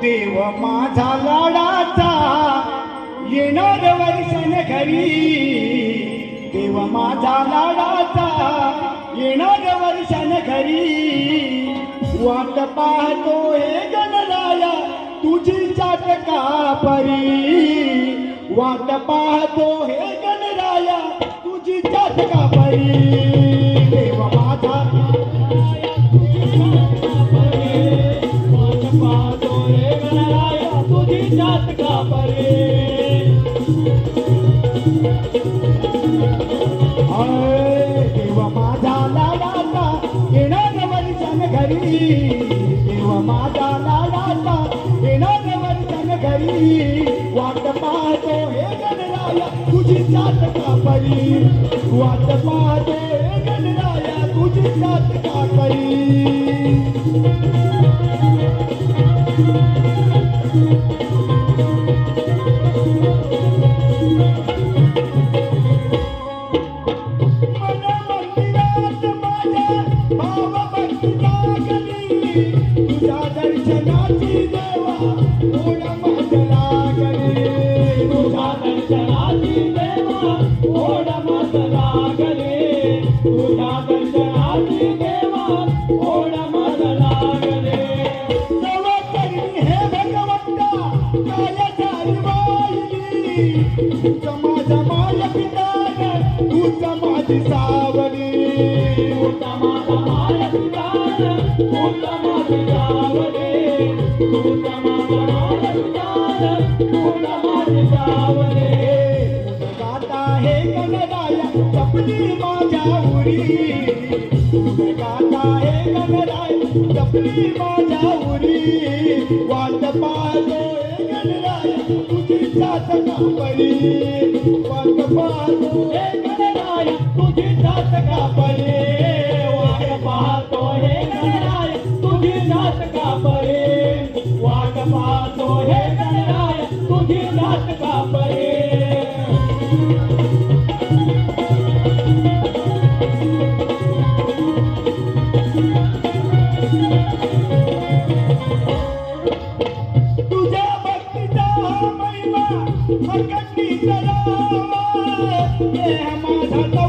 देव माझा लाडाचा येणार वर्षण घरी. देव माझा लाडाचा येणार वर्षण घरी. वाट पाहतो हे गणराया तुझी चाटका परी वाट पाहतो हे गणराया तुझी चाटका परी तुझी परी वाट पाहतो हे गणराया तुझी जात का परी? वाट पाहतो जात वाट पाहतो हे तुझी जात कापली वाट पाहतो हे गणराया तुझी जात कापली वाट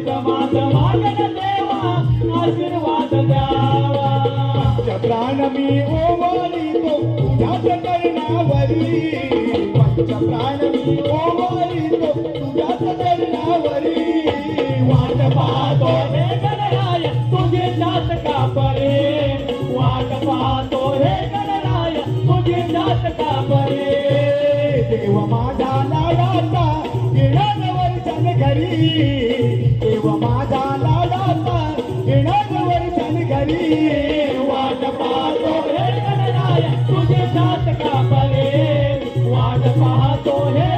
हे समाज देवा आशीर्वाद द्यावा पंचप्राण मी ओवाळीतो तुझ्याच मी ओवाळीतो तुझ्याच वाट पाहतो गणराय तुझे जात वाट पाहतो गणराय तुझे जात देव माझा लाडाचा घरी. पाहतो हे